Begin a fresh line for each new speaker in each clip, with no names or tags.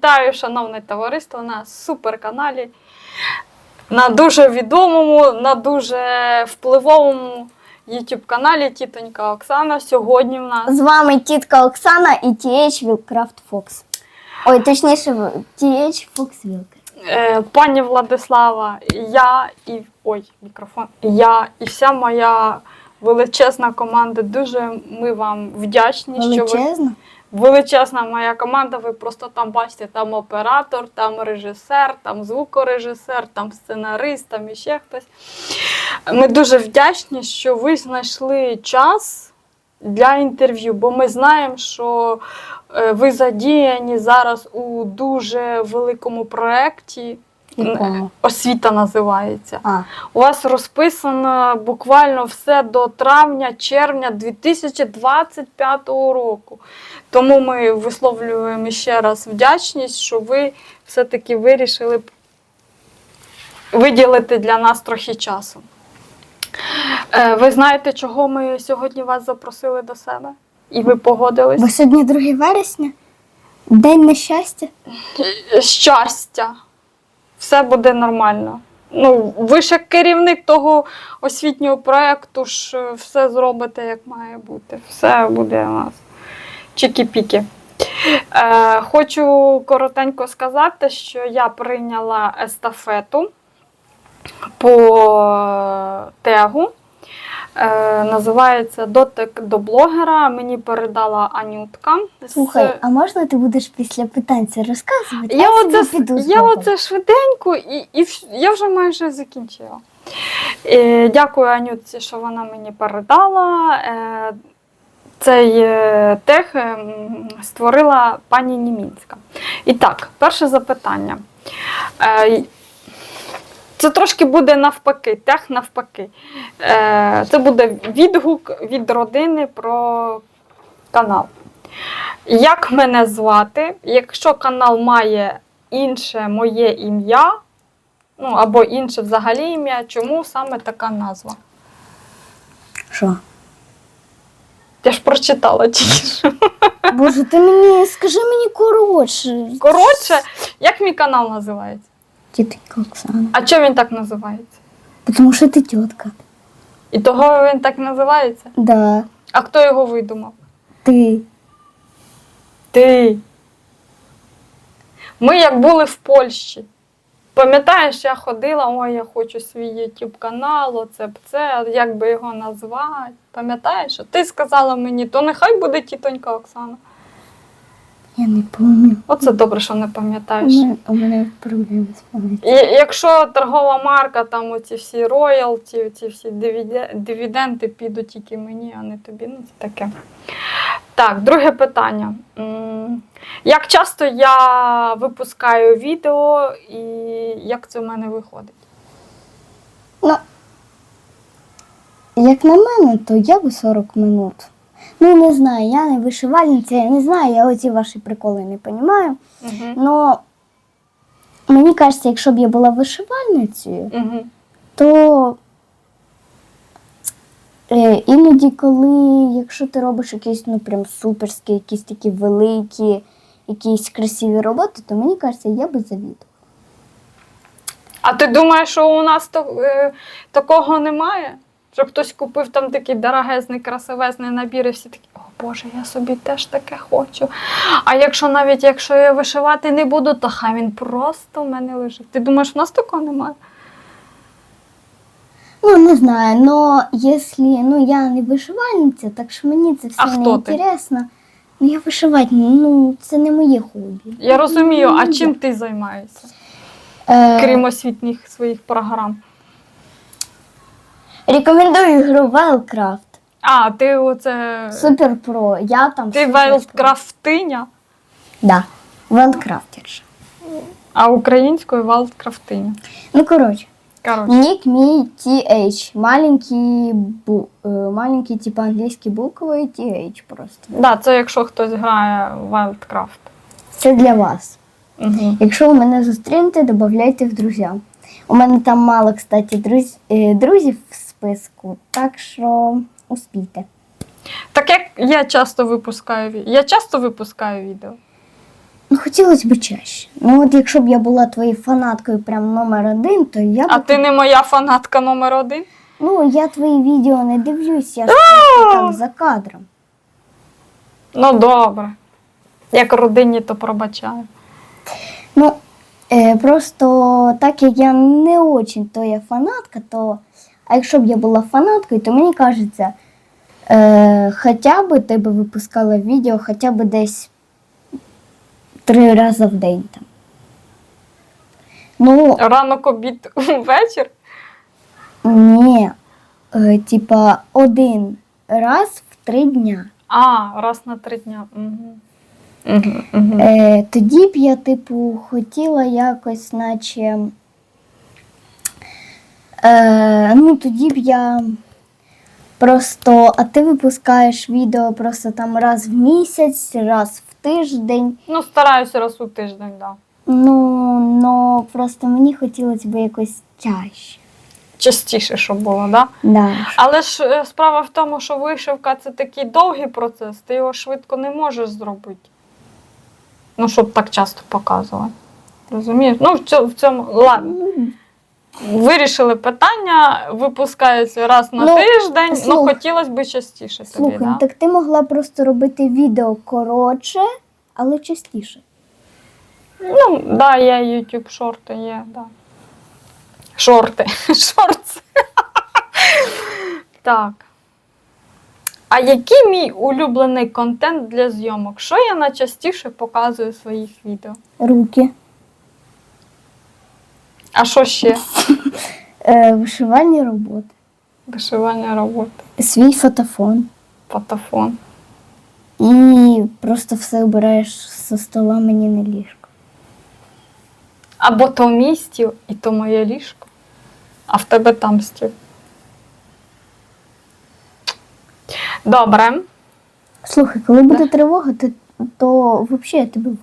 Вітаю, шановне товариство, на суперканалі, на дуже відомому, на дуже впливовому YouTube каналі Тітонька Оксана. Сьогодні в нас
З вами тітка Оксана і TH Wildcraft Fox. Ой, точніше, TH Fox
е, пані Владислава, я і ой, мікрофон. Я і вся моя величезна команда. Дуже ми вам вдячні, що ви. Величезна моя команда. Ви просто там бачите, там оператор, там режисер, там звукорежисер, там сценарист, там іще хтось. Ми дуже вдячні, що ви знайшли час для інтерв'ю, бо ми знаємо, що е, ви задіяні зараз у дуже великому проєкті.
Якому?
Освіта називається.
А,
У вас розписано буквально все до травня-червня 2025 року. Тому ми висловлюємо ще раз вдячність, що ви все-таки вирішили виділити для нас трохи часу. Е, Ви знаєте, чого ми сьогодні вас запросили до себе? І ви погодились?
бо сьогодні 2 вересня. День нещастя.
щастя. Все буде нормально. Ну, ви ж як керівник того освітнього проєкту ж е, все зробите, як має бути. Все буде у нас чікі-піки. Е, хочу коротенько сказати, що я прийняла естафету по тегу. Е, називається Дотик до блогера. Мені передала Анютка.
Слухай, а можна ти будеш після питань це розказувати?
я,
собі
оце,
піду
я оце швиденько і, і я вже майже закінчила. Е, дякую Анютці, що вона мені передала. Е, цей тех е, створила пані Німінська. І так, перше запитання. Це трошки буде навпаки, тех навпаки. Е, це буде відгук від родини про канал. Як мене звати? Якщо канал має інше моє ім'я, ну або інше взагалі ім'я, чому саме така назва?
Що?
Я ж прочитала тільки що.
Боже, ти мені скажи мені коротше.
Коротше, як мій канал називається?
Тітка Оксана.
А чому він так називається?
Тому що ти тітка.
І того він так називається?
Да.
А хто його видумав?
Ти.
Ти. Ми як були в Польщі. Пам'ятаєш, я ходила, ой, я хочу свій YouTube канал, оце б це, як би його назвати. Пам'ятаєш? Ти сказала мені, то нехай буде тітонька Оксана.
Я не пам'ятаю.
Оце добре, що не
У
пам'ятаєш.
мене, у мене проблеми з пам'яттю.
І якщо торгова марка, там оці всі роялті, оці всі дивіде- дивіденди підуть тільки мені, а не тобі. Ну, це таке. Так, друге питання. М, Як часто я випускаю відео і як це в мене виходить?
Ну, як на мене, то я би 40 минут. Ну, не знаю, я не вишивальниця, я не знаю, я оці ваші приколи не розумію.
Угу.
Но мені кажеться, якщо б я була вишивальницею,
Угу.
то е, іноді, коли, якщо ти робиш якісь ну, прям суперські, якісь такі великі, якісь красиві роботи, то мені кажеться, я би завідувала.
А ти думаєш, що у нас то, е, такого немає? Що хтось купив там такий дорогезний, красивезний набір, і всі такі, о Боже, я собі теж таке хочу. А якщо навіть якщо я вишивати не буду, то хай він просто в мене лежить. Ти думаєш, у нас такого немає?
Ну, не знаю, но если, ну, я не вишивальниця, так що мені це все
А
не
хто ти?
інтересно. Ну, я вишивати, ну, це не моє хобі.
Я розумію, а
Ну,
чим ти займаєшся,
Е,
крім освітніх своїх програм?
Рекомендую ігру Wildcraft.
А, ти оце.
Супер про. Я там.
Ти вайлдкрафтиня,
Да. Wildcrafтерша.
а українською вайлдкрафтиня.
Ну, коротше.
Коротше.
Ник мій TH. Маленький, бу, е, маленький, типа англійські букви, TH просто.
Да, це якщо хтось грає в Wildcraft.
Це для вас.
Угу.
Якщо ви мене зустрінете, додавайте в друзі. У мене там мало, кстати, друз... е, друзів списку, так що успійте.
Так як я часто випускаю ві- Я часто випускаю відео.
Ну, хотілося б чаще. Ну, от якщо б я була твоєю фанаткою прям номер один, то я б.
А ти не моя фанатка номер один?
Ну, я твої відео не дивлюсь, я ж просто там за кадром.
Ну, добре. Як родині, то пробачаю.
Ну, е, просто так як я не очень то я фанатка, то. А якщо б я була фанаткою, то мені кажеться, е, хоча б ти б випускала відео хоча б десь три рази в день там. Ну,
Ранок обід вечір.
ні. Е, типа один раз в три дня.
А, раз на три дня. Угу. Угу, угу.
Е, тоді б я, типу, хотіла якось, наче. Е, ну, тоді б я просто. А ти випускаєш відео просто там раз в місяць, раз в тиждень.
Ну, стараюся раз у тиждень, так. Да.
Ну, но просто мені хотілося б якось чаще.
Частіше, щоб було, так? Да?
Да.
Але ж е, справа в тому, що вишивка це такий довгий процес, ти його швидко не можеш зробити. Ну, щоб так часто показувати. Розумієш? Ну, в цьому, в цьому ладно.
Ну,
Вирішили питання, випускається раз на
Ну,
тиждень. Ну, хотілося б частіше тобі,
Слухай,
да?
ну, так ти могла просто робити відео коротше, але частіше.
Ну, да, є YouTube шорти, є, да. Шорти. Шорти. так. А який мій улюблений контент для зйомок? Що я найчастіше показую в своїх відео?
Руки.
А що ще?
Е, вишивальні роботи.
Вишивання роботи,
Свій фотофон.
фотофон.
І просто все обираєш зі стола мені на ліжко.
Або то мій стіл, і то моє ліжко, а в тебе там стіл. Добре.
Слухай, коли буде тривога, то, то взагалі я тебе виведу.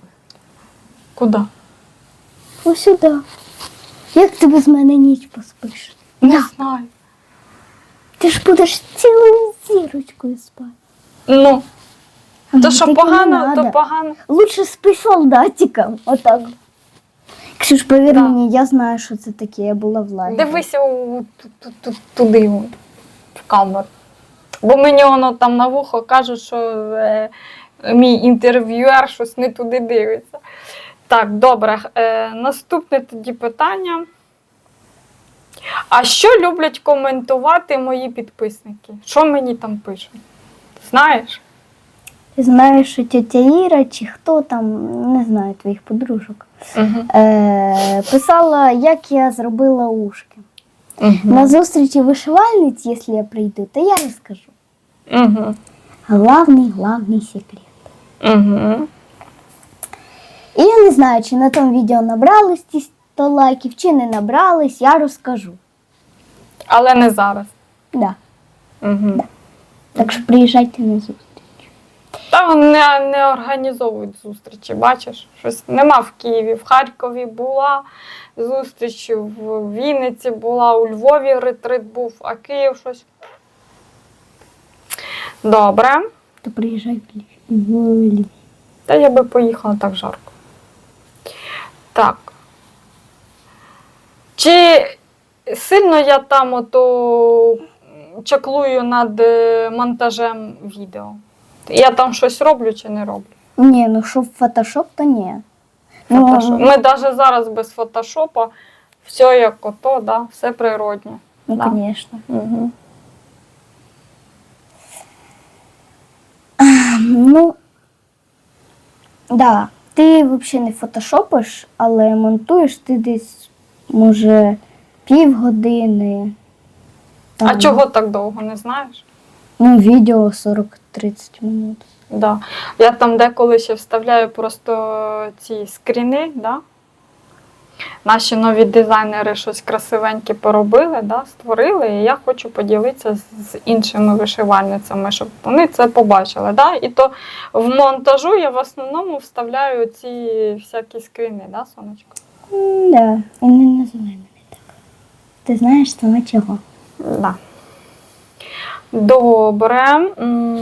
Куди?
Ось сюди. Як ти без мене ніч поспиш?
Не знаю.
Ти ж будеш цілою зірочкою спати.
Ну,
А
то
мені
що
таке не
погано, то
надо.
погано.
Лучше спи солдатиком. Отак. Ксюш, повір
Да.
мені, я знаю, що це таке. Я була в лагері.
Дивися у, ту- ту- ту- туди, у, в камеру. Бо мені воно там на вухо кажуть, що е, мій інтерв'юер щось не туди дивиться. Так, добре. Е, наступне тоді питання. А що люблять коментувати мої підписники? Що мені там пишуть? Знаєш?
Ти знаєш, що тетя Іра чи хто там, не знаю твоїх подружок,
Угу.
е, писала, як я зробила ушки. На зустрічі вишивальниць, якщо я прийду, то я розкажу.
Угу.
Главний, главний секрет.
Угу.
І я не знаю, чи на тому відео набрались ті 100 лайків, чи не набрались, я розкажу.
Але не зараз.
Да.
Угу.
Так що приїжджайте на зустріч.
Та не, не організовують зустрічі, бачиш? Щось нема в Києві. В Харкові була зустріч, в Вінниці була, у Львові ретрит був, а Київ щось. Добре.
То приїжджай в Львів.
Та я би поїхала так жарко. Так. Чи сильно я там ото чаклую над е, монтажем відео? Я там щось роблю чи не роблю?
Ні, ну що в фотошоп, то ні.
Фотошоп.
Ну,
Ми навіть зараз без фотошопа, все як ото, да, все природне.
ну,
да.
звісно.
Угу.
Ну, да, ти взагалі не фотошопиш, але монтуєш ти десь, може, півгодини.
А
Там,
чого так довго, не знаєш?
Ну, відео 40-30 минут.
Да. Я там деколи ще вставляю просто ці скріни, да? Наші нові дизайнери щось красивеньке поробили, да? створили, і я хочу поділитися з- іншими вишивальницями, щоб вони це побачили. Да? І то в монтажу я в основному вставляю ці всякі скріни, да, сонечко?
М, Да, і не мене так. Ти знаєш саме чого?
Да. Добре. М.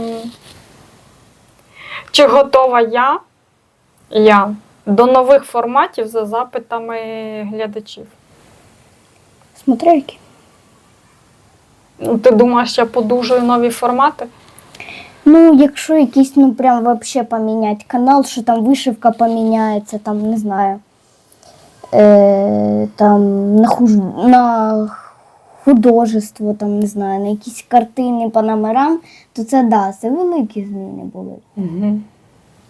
Чи готова я? Я до нових форматів за запитами глядачів?
Смотри, які.
Ну, ти думаєш, я подужую нові формати?
Ну, якщо якийсь, ну прям вообще поміняти канал, що там вишивка поміняється, там, не знаю. Е, там на, хуж... на художество, там, не знаю, на якісь картини по номерам, то це да, це великі зміни були.
Угу.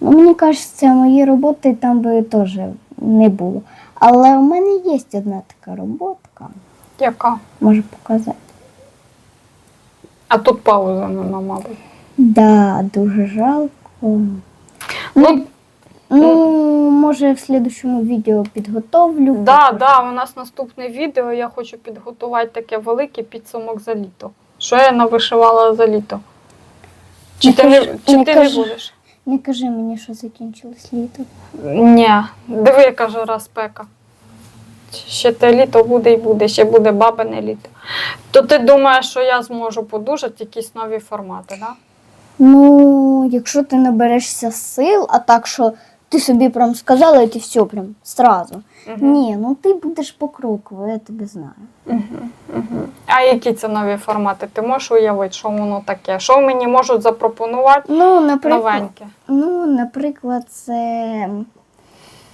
Ну, мені кажеться, мої роботи там би теж не було. Але у мене є одна така роботка,
Яка?
можу показати.
А тут пауза нема, мабуть.
Да, дуже жалко.
Ну,
Ну, може, в слідчому відео підготовлю.
да, да, у нас наступне відео. Я хочу підготувати таке велике підсумок за літо. Що я навишивала за літо? Чи
Не
ти не, чи
не
ти не будеш?
Не кажи мені, що закінчилось літо.
Ні, диви, яка раз спека. Ще те літо буде і буде, ще буде бабине літо. То ти думаєш, що я зможу подужати якісь нові формати, так? Да?
Ну, якщо ти наберешся сил, а так, що ти собі прям сказала, і ти все прям сразу.
Мгм.
Ні, ну ти будеш покроково, я тебе знаю.
Мгм, мгм. А які це нові формати? Ти можеш уявити, що воно таке? Що мені можуть запропонувати
Ну, наприклад,
новеньке?
ну, наприклад, це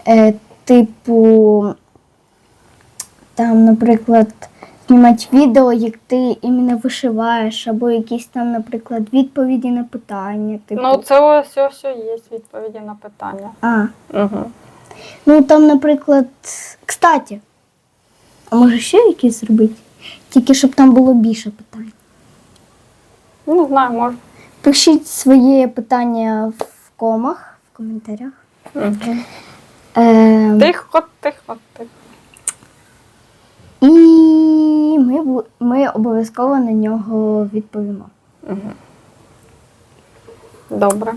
е, типу, там, наприклад, знімати відео, як ти іменно вишиваєш, або якісь там, наприклад, відповіді на питання. Типу.
Ну, це ось ось є відповіді на питання.
А,
Угу.
ну там, наприклад, кстати, а може ще якісь зробити? Тільки щоб там було більше питань.
Не знаю, може.
Пишіть своє питання в комах, в коментарях.
Угу.
Е,
Тихо, тихо, тихо.
І ми, ми обов'язково на нього відповімо.
Угу. Добре.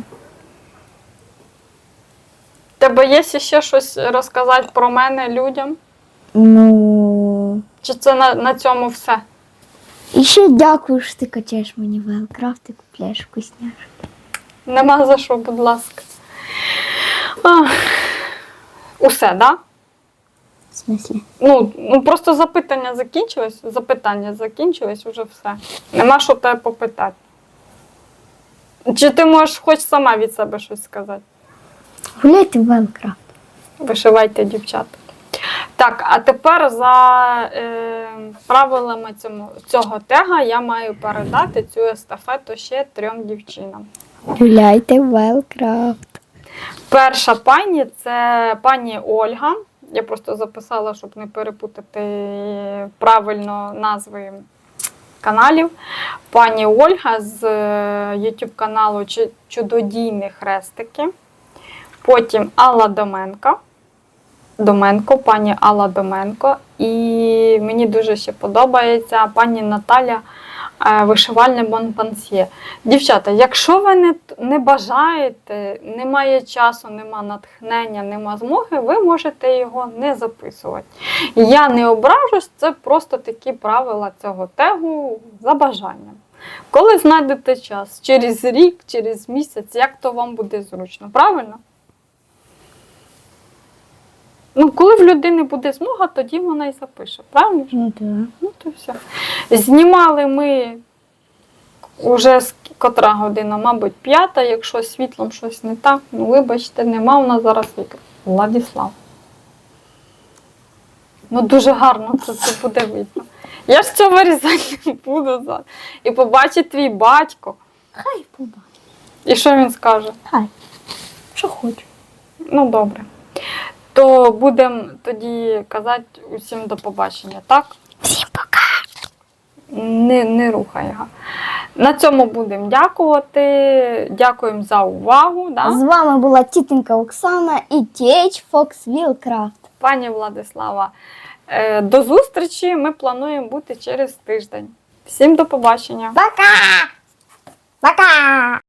Тебе є ще щось розказати про мене людям?
Ну.
Чи це на, на цьому все?
І ще дякую, що ти качаєш мені велкрафт і купляєш вкусняшки.
Нема за що, будь ласка. Ах. Усе, так? Да?
В смислі?
Ну, ну просто запитання закінчилось, запитання закінчились, уже все. Нема що тебе попитати. Чи ти можеш хоч сама від себе щось сказати?
Гуляйте в велкрафт.
Вишивайте, дівчата. Так, а тепер за е, правилами цьому, цього тега я маю передати цю естафету ще трьом дівчинам.
Гуляйте в велкрафт.
Перша пані це пані Ольга. Я просто записала, щоб не перепутати правильно назви каналів. Пані Ольга з е, YouTube каналу Чудодійні хрестики. Потім Алла Доменко. Доменко, пані Алла Доменко. І мені дуже ще подобається пані Наталя вишивальне Монпансьє. Дівчата, якщо ви не, не бажаєте, немає часу, нема натхнення, нема змоги, ви можете його не записувати. Я не ображусь, це просто такі правила цього тегу за бажанням. Коли знайдете час, через рік, через місяць, як то вам буде зручно, правильно? Ну, коли в людини буде змога, тоді вона і запише, правильно?
Ну так.
Ну, то все. Знімали ми уже з котра година, мабуть, п'ята. Якщо світлом щось не так, ну вибачте, нема у нас зараз світла. Владіслав. Ну, дуже гарно це, це буде видно. Я ж цього вирізати не буду зараз. І побачить твій батько.
Хай побачить.
І що він скаже?
Хай. Що хочу.
Ну, добре. То будемо тоді казати усім до побачення, так?
Всім пока.
Не, не рухай його. На цьому будемо дякувати. Дякуємо за увагу. Да?
З вами була тітенька Оксана і TH Fox Wheelcraft.
Пані Владислава. е, До зустрічі. Ми плануємо бути через тиждень. Всім до побачення.
Пока! Пока!